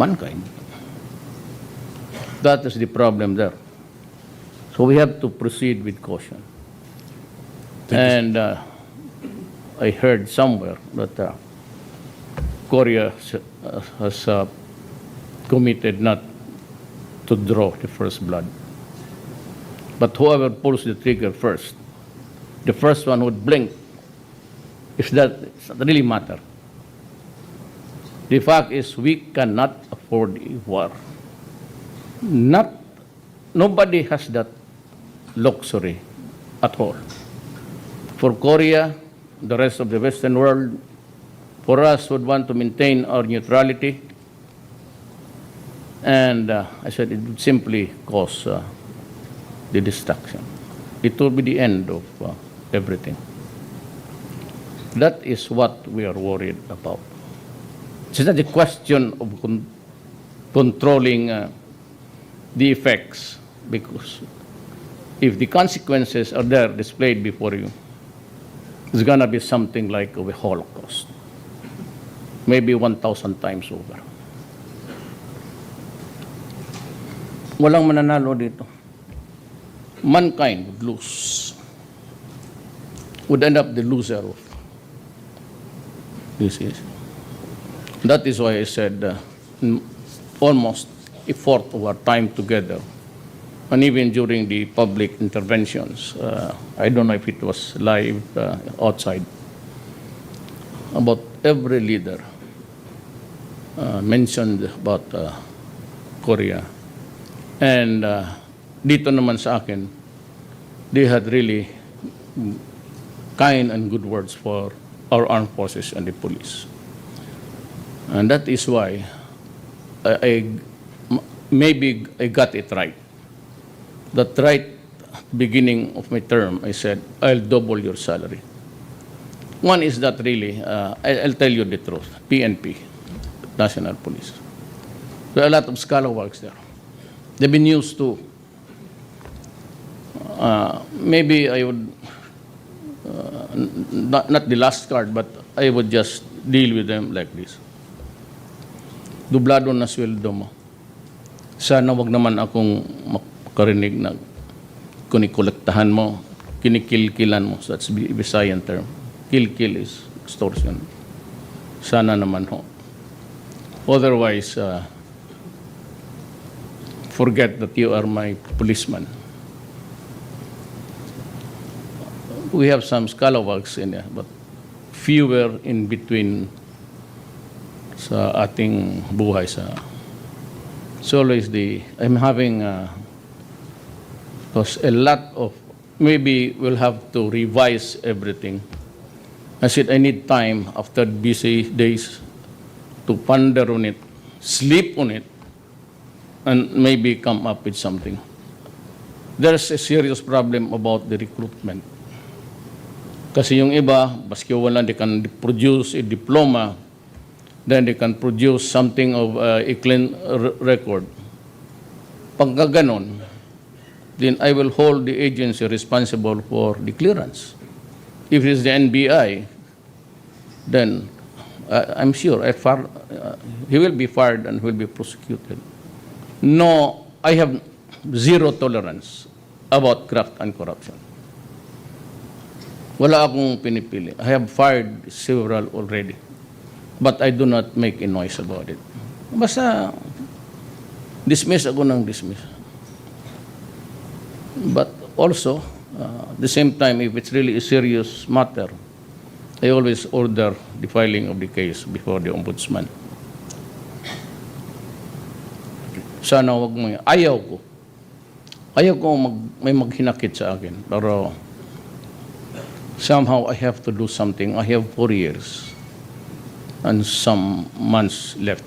mankind. That is the problem there. So we have to proceed with caution. And uh, I heard somewhere that uh, Korea uh, has uh, committed not to draw the first blood. But whoever pulls the trigger first, the first one would blink. If that it doesn't really matter. The fact is we cannot afford a war. Not nobody has that luxury at all. For Korea, the rest of the Western world, for us would want to maintain our neutrality. And uh, I said it would simply cause uh, the destruction. It will be the end of uh, everything. That is what we are worried about. It's not a question of controlling uh, the effects, because if the consequences are there displayed before you, it's gonna be something like a Holocaust, maybe 1,000 times over. Walang mananalo dito. Mankind would lose. Would end up the loser this is. That is why I said uh, almost a fourth of our time together, and even during the public interventions, uh, I don't know if it was live uh, outside, about every leader uh, mentioned about uh, Korea. And uh, dito naman sa akin, they had really kind and good words for our armed forces and the police. And that is why I, I maybe I got it right. That right beginning of my term, I said, I'll double your salary. One is that really, uh, I, I'll tell you the truth, PNP, National Police. There are a lot of scalawags there. They've been used to, uh, maybe I would, uh, not, not the last card, but I would just deal with them like this. Dublado na sweldo mo. Sana wag naman akong makarinig na kunikolektahan mo, kinikilkilan mo. That's Visayan term. Kill-kill is extortion. Sana naman ho. Otherwise, uh, forget that you are my policeman. We have some scalawags in there, but fewer in between sa ating buhay sa so always the I'm having uh, a lot of maybe we'll have to revise everything. I said I need time after busy days to ponder on it sleep on it and maybe come up with something. There's a serious problem about the recruitment. Kasi yung iba baski wala they can produce a diploma then they can produce something of uh, a clean record. Pagka ganon, then I will hold the agency responsible for the clearance. If it is the NBI, then uh, I'm sure I far, uh, he will be fired and will be prosecuted. No, I have zero tolerance about graft and corruption. Wala akong pinipili. I have fired several already. But I do not make a noise about it. Basta, dismiss ako ng dismiss. But also, uh, at the same time, if it's really a serious matter, I always order the filing of the case before the ombudsman. Sana wag mo, ayaw ko. Ayaw ko mag, may maghinakit sa akin. Pero somehow I have to do something. I have four years and some months left.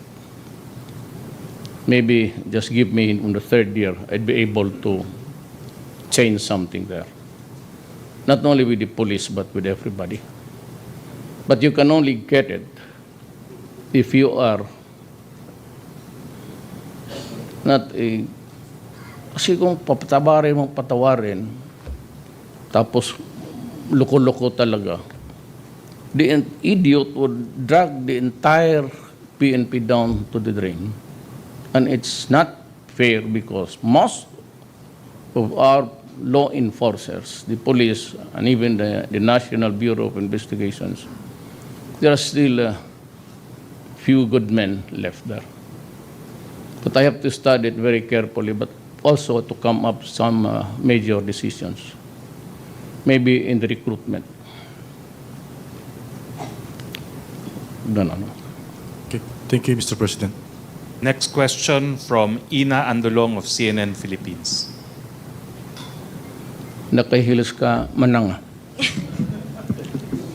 Maybe just give me in the third year, I'd be able to change something there. Not only with the police, but with everybody. But you can only get it if you are not a... Kasi kung papatawarin mo patawarin, tapos loko-loko talaga, the idiot would drag the entire PNP down to the drain. And it's not fair because most of our law enforcers, the police, and even the, the National Bureau of Investigations, there are still a few good men left there. But I have to study it very carefully, but also to come up some uh, major decisions, maybe in the recruitment. Ganun. Okay. Thank you, Mr. President. Next question from Ina Andolong of CNN Philippines. Nakahilis ka, mananga.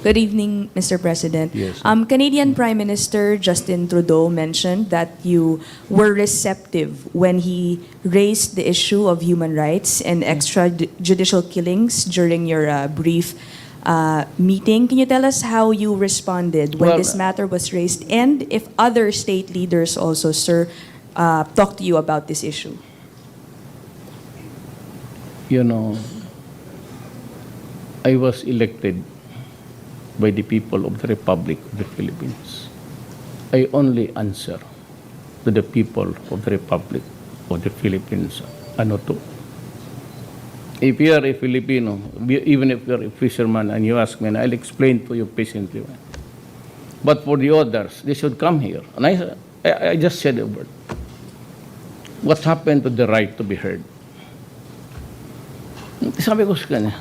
Good evening, Mr. President. Yes. Um, Canadian Prime Minister Justin Trudeau mentioned that you were receptive when he raised the issue of human rights and extrajudicial killings during your uh, brief uh, meeting. Can you tell us how you responded when Well, this matter was raised and if other state leaders also, sir, uh, talked to you about this issue? You know, I was elected by the people of the Republic of the Philippines. I only answer to the people of the Republic of the Philippines. Ano to? If you are a Filipino, even if you are a fisherman and you ask me, I'll explain to you patiently. But for the others, they should come here. And I, I just said a word. What happened to the right to be heard? Sabi ko sa kanya,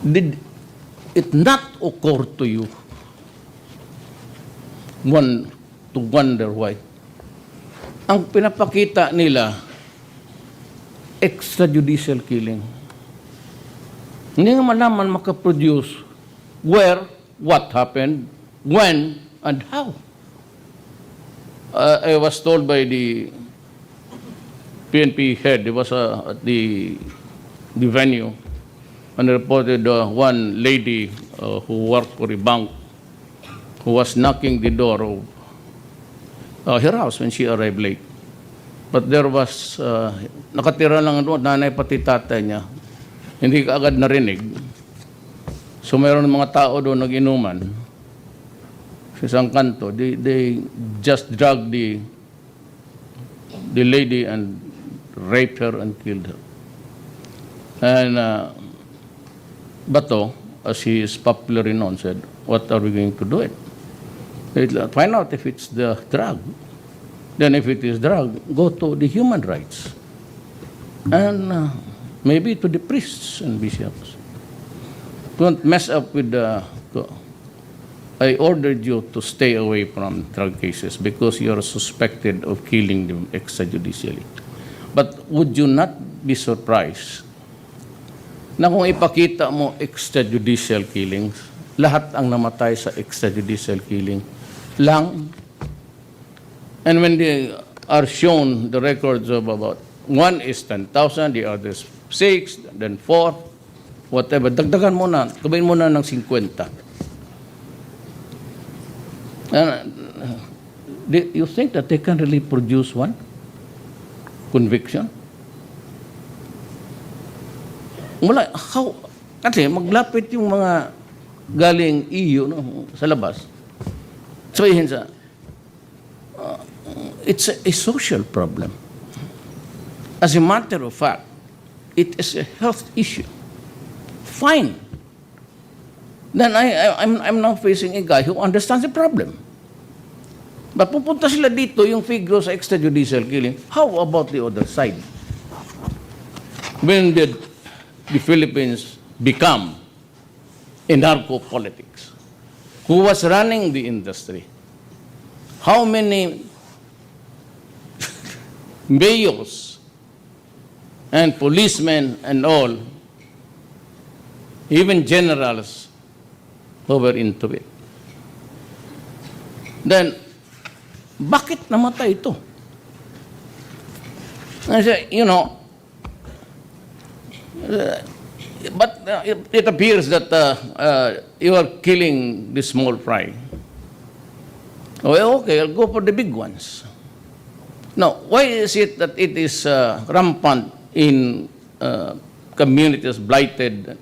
did it not occur to you one to wonder why? Ang pinapakita nila, extrajudicial killing. Hindi nga malaman makaproduce where, what happened, when, and how. Uh, I was told by the PNP head, it was uh, at the, the venue, and reported uh, one lady uh, who worked for a bank who was knocking the door of uh, her house when she arrived late. But there was, uh, nakatira lang doon, nanay pati tatay niya. Hindi ka agad narinig. So mayroon mga tao doon nag-inuman sa isang kanto. They, they just dragged the, the lady and raped her and killed her. And uh, Bato, as he is popularly known, said, what are we going to do it? They'll Find out if it's the drug. Then if it is drug, go to the human rights. And uh, maybe to the priests and bishops. Don't mess up with the... I ordered you to stay away from drug cases because you are suspected of killing them extrajudicially. But would you not be surprised na kung ipakita mo extrajudicial killings, lahat ang namatay sa extrajudicial killing lang. And when they are shown the records of about one is 10,000, the other is 6, then 4, whatever, dagdagan mo na, gawin mo na ng 50. And, uh, you think that they can really produce one conviction? Wala, how, kasi maglapit yung mga galing EU no, sa labas. Sabihin sa, it's a, a social problem. As a matter of fact, it is a health issue. Fine. Then I, I, I'm, I'm now facing a guy who understands the problem. But pupunta sila dito, yung figure sa extrajudicial killing, how about the other side? When did the Philippines become a narco-politics? Who was running the industry? How many mayors and policemen and all, even generals, who were into it? Then, bakit namatay ito? I say, you know, uh, but uh, it, it appears that uh, uh, you are killing the small fry. Well, okay, I'll go for the big ones. Now, why is it that it is uh, rampant in uh, communities blighted?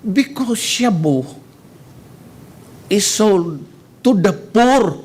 Because shabu is sold to the poor.